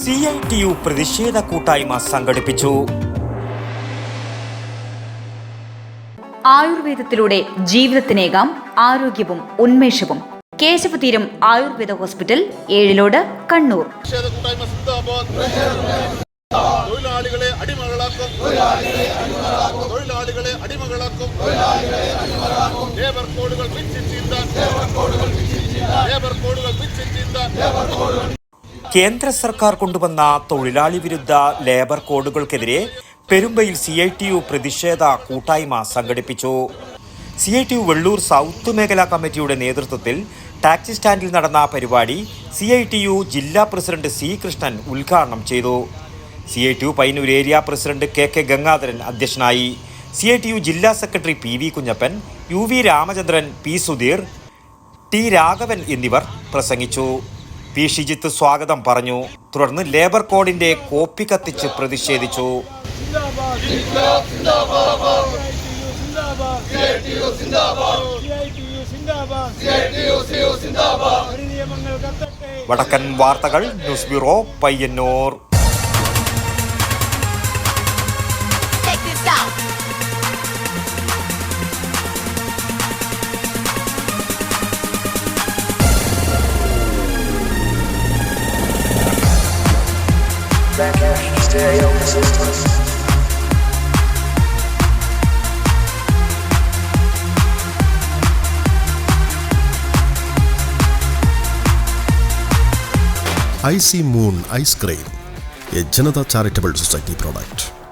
C I T U പ്രതിഷേധ കൂട്ടായ്മ സംഘടിപ്പിച്ചു. ആയുർവേദത്തിലൂടെ ജീവിതത്തിനേകാം ആരോഗ്യവും ഉന്മേഷവും. കേശവതീരം ആയുർവേദ ഹോസ്പിറ്റൽ ഏഴിലോട് കണ്ണൂർ. തൊഴിലാളികളെ അടിമകളാക്കും. തൊഴിലാളികളെ അടിമകളാക്കും. ലേബർ കോഡുകൾ ലേബർ കേന്ദ്ര സർക്കാർ കൊണ്ടുവന്ന തൊഴിലാളി വിരുദ്ധ ലേബർ കോഡുകൾക്കെതിരെ പെരുമ്പയിൽ സി ഐ ടി യു പ്രതിഷേധ കൂട്ടായ്മ സംഘടിപ്പിച്ചു. C I T U Vellur south മേഖലാ കമ്മിറ്റിയുടെ നേതൃത്വത്തിൽ ടാക്സി സ്റ്റാൻഡിൽ നടന്ന പരിപാടി സി ഐ ടി യു ജില്ലാ പ്രസിഡന്റ് സി കൃഷ്ണൻ ഉദ്ഘാടനം ചെയ്തു. C I T U Payyanur area president K K Gangadharan അധ്യക്ഷനായി. സി ഐ ടി യു ജില്ലാ secretary P V Kunhappan U V Ramachandran P Sudheer T Raghavan എന്നിവർ പ്രസംഗിച്ചു. P Shijith സ്വാഗതം പറഞ്ഞു. തുടർന്ന് ലേബർ കോഡിന്റെ കോപ്പി കത്തിച്ച് പ്രതിഷേധിച്ചു. Vadakkan Varthakal news bureau Payyanur. Ice at Moon Ice Cream, a Janata Charitable Society product.